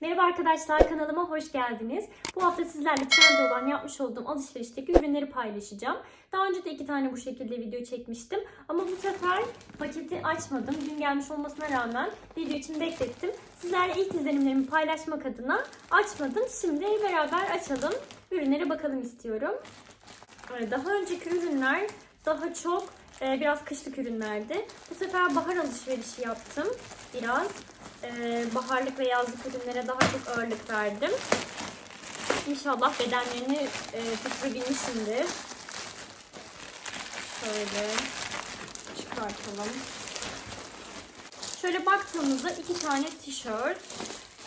Merhaba arkadaşlar kanalıma hoş geldiniz. Bu hafta sizlerle trend olan yapmış olduğum alışverişteki ürünleri paylaşacağım. Daha önce de iki tane bu şekilde video çekmiştim. Ama bu sefer paketi açmadım. Dün gelmiş olmasına rağmen video için beklettim. Sizlerle ilk izlenimlerimi paylaşmak adına açmadım. Şimdi beraber açalım. Ürünlere bakalım istiyorum. Ee, Daha önceki ürünler daha çok e, biraz kışlık ürünlerdi. Bu sefer bahar alışverişi yaptım biraz. Ee, baharlık ve yazlık ürünlere daha çok ağırlık verdim. İnşallah bedenlerini e, tutturabilmişimdir. Şöyle çıkartalım. Şöyle baktığımızda iki tane tişört,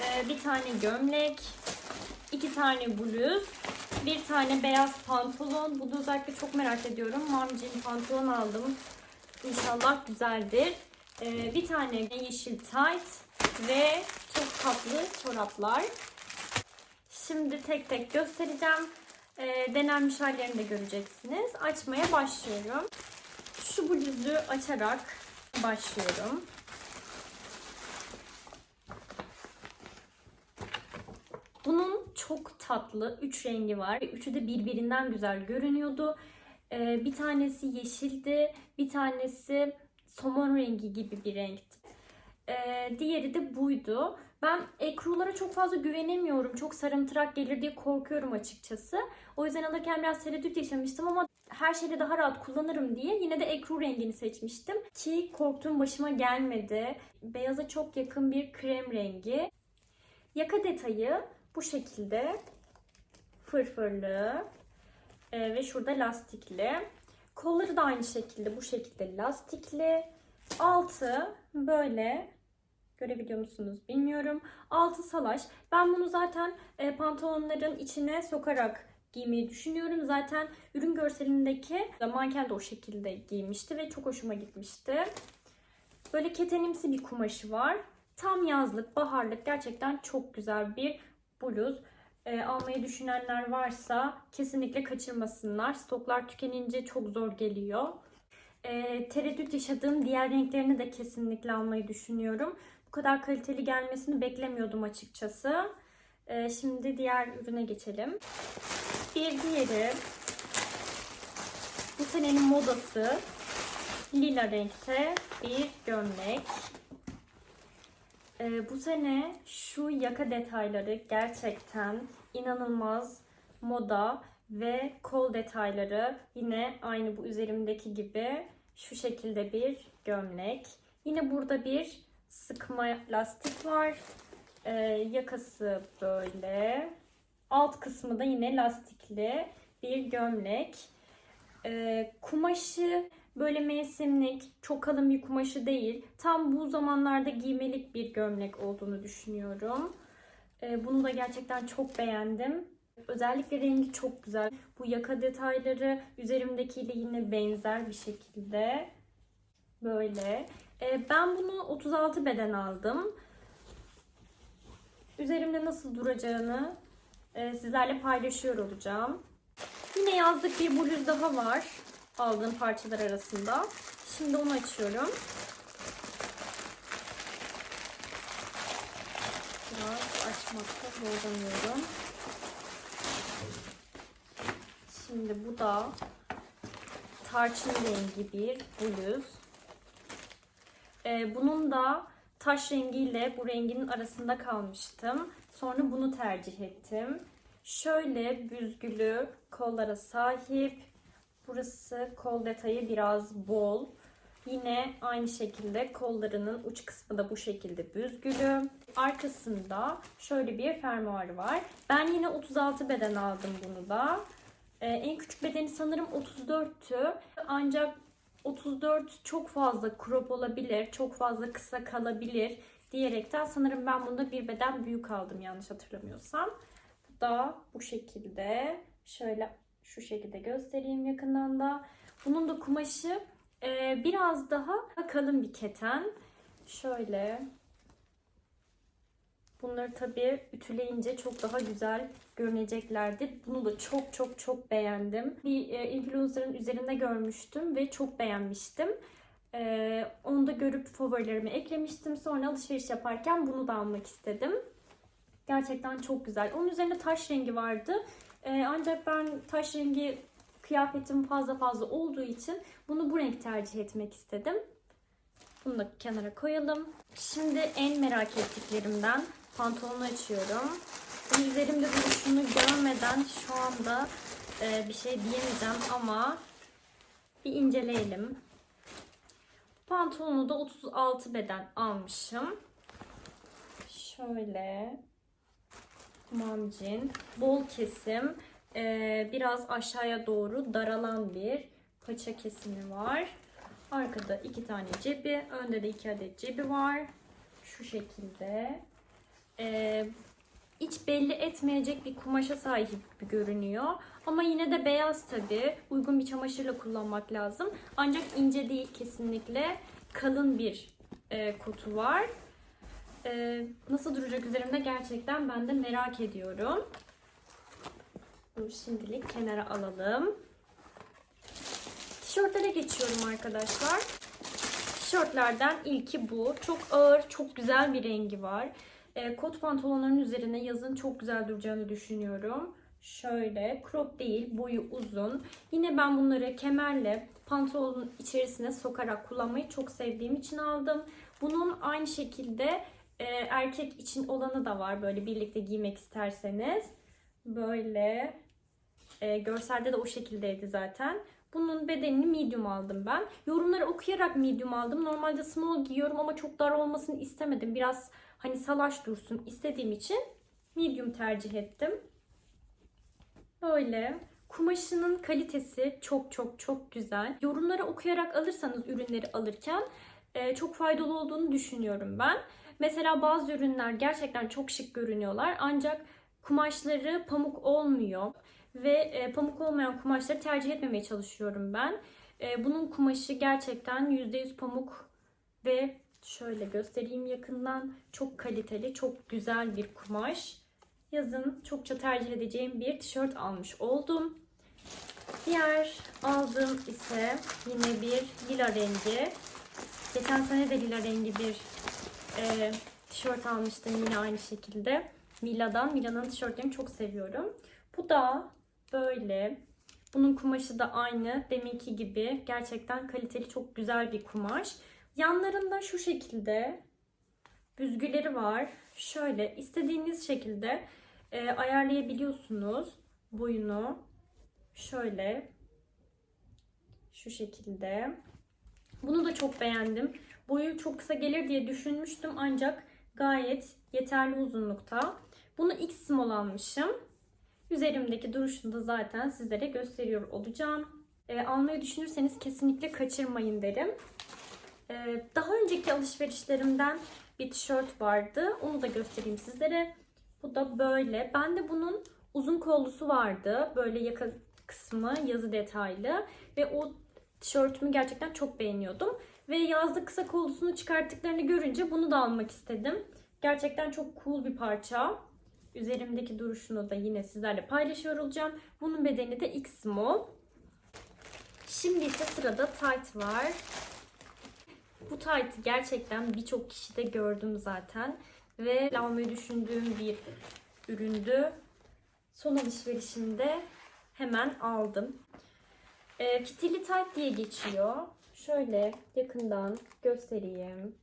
e, bir tane gömlek, iki tane bluz, bir tane beyaz pantolon. Bunu özellikle çok merak ediyorum. Jean pantolon aldım. İnşallah güzeldir. Ee, bir tane yeşil tight ve çok tatlı çoraplar. Şimdi tek tek göstereceğim. Ee, denenmiş hallerini de göreceksiniz. Açmaya başlıyorum. Şu bluzu açarak başlıyorum. Bunun çok tatlı 3 rengi var. Üçü de birbirinden güzel görünüyordu. Ee, bir tanesi yeşildi, bir tanesi somon rengi gibi bir renkti. Ee, diğeri de buydu. Ben ekrulara çok fazla güvenemiyorum. Çok sarımtırak gelir diye korkuyorum açıkçası. O yüzden alırken biraz tereddüt yaşamıştım ama her şeyde daha rahat kullanırım diye yine de ekru rengini seçmiştim. Ki korktuğum başıma gelmedi. Beyaza çok yakın bir krem rengi. Yaka detayı bu şekilde fırfırlı Ee, ve şurada lastikli. Kolları da aynı şekilde bu şekilde lastikli. Altı böyle görebiliyor musunuz bilmiyorum. Altı salaş. Ben bunu zaten e, pantolonların içine sokarak giymeyi düşünüyorum. Zaten ürün görselindeki manken de o şekilde giymişti ve çok hoşuma gitmişti. Böyle ketenimsi bir kumaşı var. Tam yazlık, baharlık gerçekten çok güzel bir bluz. E, almayı düşünenler varsa kesinlikle kaçırmasınlar. Stoklar tükenince çok zor geliyor. E, tereddüt yaşadığım diğer renklerini de kesinlikle almayı düşünüyorum. Bu kadar kaliteli gelmesini beklemiyordum açıkçası. E, şimdi diğer ürüne geçelim. Bir diğeri bu senenin modası lila renkte bir gömlek. Ee, bu sene şu yaka detayları gerçekten inanılmaz moda ve kol detayları yine aynı bu üzerimdeki gibi şu şekilde bir gömlek. Yine burada bir sıkma lastik var. Ee, yakası böyle. Alt kısmı da yine lastikli bir gömlek. Ee, kumaşı böyle mevsimlik, çok kalın bir kumaşı değil. Tam bu zamanlarda giymelik bir gömlek olduğunu düşünüyorum. Ee, bunu da gerçekten çok beğendim. Özellikle rengi çok güzel. Bu yaka detayları üzerimdekiyle yine benzer bir şekilde. Böyle. Ee, ben bunu 36 beden aldım. Üzerimde nasıl duracağını e, sizlerle paylaşıyor olacağım. Yine yazlık bir bluz daha var aldığım parçalar arasında. Şimdi onu açıyorum. Biraz açmakta zorlanıyorum. Şimdi bu da tarçın rengi bir bluz. Ee, bunun da taş rengiyle bu rengin arasında kalmıştım. Sonra bunu tercih ettim. Şöyle büzgülü kollara sahip. Burası kol detayı biraz bol. Yine aynı şekilde kollarının uç kısmı da bu şekilde büzgülü. Arkasında şöyle bir fermuarı var. Ben yine 36 beden aldım bunu da. Ee, en küçük bedeni sanırım 34'tü. Ancak 34 çok fazla crop olabilir, çok fazla kısa kalabilir diyerekten sanırım ben bunda bir beden büyük aldım yanlış hatırlamıyorsam. Bu da bu şekilde. Şöyle şu şekilde göstereyim yakından da. Bunun da kumaşı e, biraz daha kalın bir keten. Şöyle. Bunları tabii ütüleyince çok daha güzel görüneceklerdir. Bunu da çok çok çok beğendim. Bir e, influencer'ın üzerinde görmüştüm ve çok beğenmiştim. E, onu da görüp favorilerime eklemiştim. Sonra alışveriş yaparken bunu da almak istedim. Gerçekten çok güzel. Onun üzerinde taş rengi vardı. Ee, ancak ben taş rengi kıyafetim fazla fazla olduğu için bunu bu renk tercih etmek istedim. Bunu da kenara koyalım. Şimdi en merak ettiklerimden pantolonu açıyorum. Bunun üzerimde duruşunu görmeden şu anda e, bir şey diyemeyeceğim ama bir inceleyelim. Pantolonu da 36 beden almışım. Şöyle mamcin, bol kesim, e, biraz aşağıya doğru daralan bir paça kesimi var. Arkada iki tane cebi, önde de iki adet cebi var. Şu şekilde. E, iç belli etmeyecek bir kumaşa sahip görünüyor. Ama yine de beyaz tabi. Uygun bir çamaşırla kullanmak lazım. Ancak ince değil kesinlikle. Kalın bir e, kutu var. E, nasıl duracak üzerimde gerçekten ben de merak ediyorum. Bunu şimdilik kenara alalım. Tişörtlere geçiyorum arkadaşlar. Tişörtlerden ilki bu. Çok ağır, çok güzel bir rengi var. E, kot pantolonların üzerine yazın çok güzel duracağını düşünüyorum. Şöyle crop değil, boyu uzun. Yine ben bunları kemerle pantolonun içerisine sokarak kullanmayı çok sevdiğim için aldım. Bunun aynı şekilde e, erkek için olanı da var böyle birlikte giymek isterseniz. Böyle e, görselde de o şekildeydi zaten. Bunun bedenini medium aldım ben. Yorumları okuyarak medium aldım. Normalde small giyiyorum ama çok dar olmasını istemedim. Biraz hani salaş dursun istediğim için medium tercih ettim. Böyle. Kumaşının kalitesi çok çok çok güzel. Yorumları okuyarak alırsanız ürünleri alırken e, çok faydalı olduğunu düşünüyorum ben. Mesela bazı ürünler gerçekten çok şık görünüyorlar ancak kumaşları pamuk olmuyor ve e, pamuk olmayan kumaşları tercih etmemeye çalışıyorum ben. E, bunun kumaşı gerçekten %100 pamuk ve şöyle göstereyim yakından çok kaliteli, çok güzel bir kumaş. Yazın çokça tercih edeceğim bir tişört almış oldum. Diğer aldığım ise yine bir lila rengi. Geçen sene de lila rengi bir e, tişört almıştım yine aynı şekilde. Mila'dan. Mila'nın tişörtlerini çok seviyorum. Bu da böyle. Bunun kumaşı da aynı. Deminki gibi. Gerçekten kaliteli çok güzel bir kumaş. Yanlarında şu şekilde büzgüleri var. Şöyle istediğiniz şekilde e, ayarlayabiliyorsunuz boyunu. Şöyle şu şekilde. Bunu da çok beğendim. Boyu çok kısa gelir diye düşünmüştüm ancak gayet yeterli uzunlukta. Bunu X small almışım. Üzerimdeki duruşunu da zaten sizlere gösteriyor olacağım. E, almayı düşünürseniz kesinlikle kaçırmayın derim. E, daha önceki alışverişlerimden bir tişört vardı. Onu da göstereyim sizlere. Bu da böyle. Ben de bunun uzun kollusu vardı. Böyle yaka kısmı yazı detaylı. Ve o tişörtümü gerçekten çok beğeniyordum. Ve yazda kısa kollusunu çıkarttıklarını görünce bunu da almak istedim. Gerçekten çok cool bir parça. Üzerimdeki duruşunu da yine sizlerle paylaşıyor olacağım. Bunun bedeni de X small. Şimdi ise sırada tight var. Bu tight'ı gerçekten birçok kişide gördüm zaten. Ve almayı düşündüğüm bir üründü. Son alışverişimde hemen aldım. E, fitili tight diye geçiyor. Şöyle yakından göstereyim.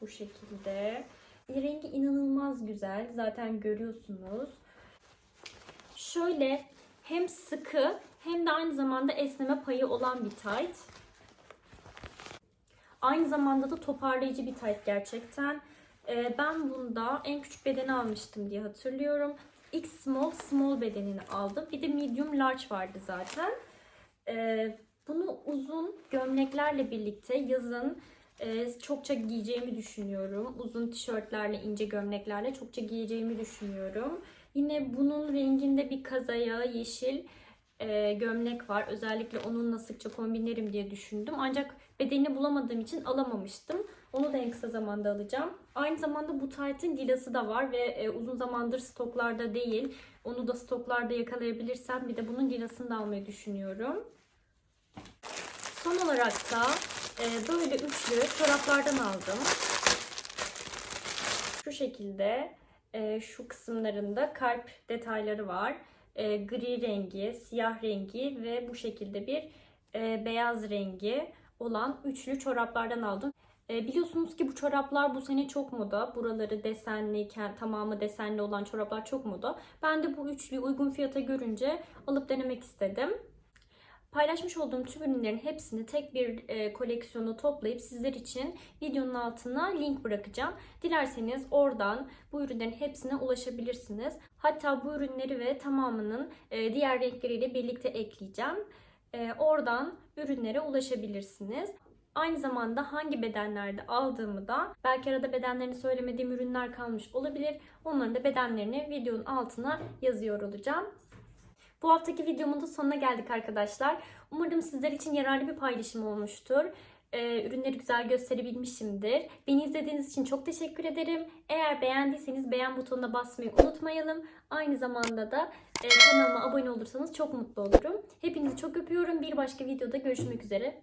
Bu şekilde. Rengi inanılmaz güzel. Zaten görüyorsunuz. Şöyle hem sıkı hem de aynı zamanda esneme payı olan bir tight. Aynı zamanda da toparlayıcı bir tight gerçekten. Ee, ben bunda en küçük bedeni almıştım diye hatırlıyorum. X small, small bedenini aldım. Bir de medium large vardı zaten. Ee, bunu uzun gömleklerle birlikte yazın e, çokça giyeceğimi düşünüyorum. Uzun tişörtlerle, ince gömleklerle çokça giyeceğimi düşünüyorum. Yine bunun renginde bir kazaya yeşil e, gömlek var. Özellikle onunla sıkça kombinlerim diye düşündüm. Ancak bedenini bulamadığım için alamamıştım. Onu da en kısa zamanda alacağım. Aynı zamanda bu taytın dilası da var ve e, uzun zamandır stoklarda değil. Onu da stoklarda yakalayabilirsem bir de bunun dilasını da almayı düşünüyorum. Son olarak da e, böyle üçlü çoraplardan aldım. Şu şekilde e, şu kısımlarında kalp detayları var. E, gri rengi, siyah rengi ve bu şekilde bir e, beyaz rengi olan üçlü çoraplardan aldım. Biliyorsunuz ki bu çoraplar bu sene çok moda. Buraları desenli, tamamı desenli olan çoraplar çok moda. Ben de bu üçlüyü uygun fiyata görünce alıp denemek istedim. Paylaşmış olduğum tüm ürünlerin hepsini tek bir e, koleksiyonu toplayıp sizler için videonun altına link bırakacağım. Dilerseniz oradan bu ürünlerin hepsine ulaşabilirsiniz. Hatta bu ürünleri ve tamamının e, diğer renkleriyle birlikte ekleyeceğim. E, oradan ürünlere ulaşabilirsiniz. Aynı zamanda hangi bedenlerde aldığımı da belki arada bedenlerini söylemediğim ürünler kalmış olabilir. Onların da bedenlerini videonun altına yazıyor olacağım. Bu haftaki videomun da sonuna geldik arkadaşlar. Umarım sizler için yararlı bir paylaşım olmuştur. Ee, ürünleri güzel gösterebilmişimdir. Beni izlediğiniz için çok teşekkür ederim. Eğer beğendiyseniz beğen butonuna basmayı unutmayalım. Aynı zamanda da e, kanalıma abone olursanız çok mutlu olurum. Hepinizi çok öpüyorum. Bir başka videoda görüşmek üzere.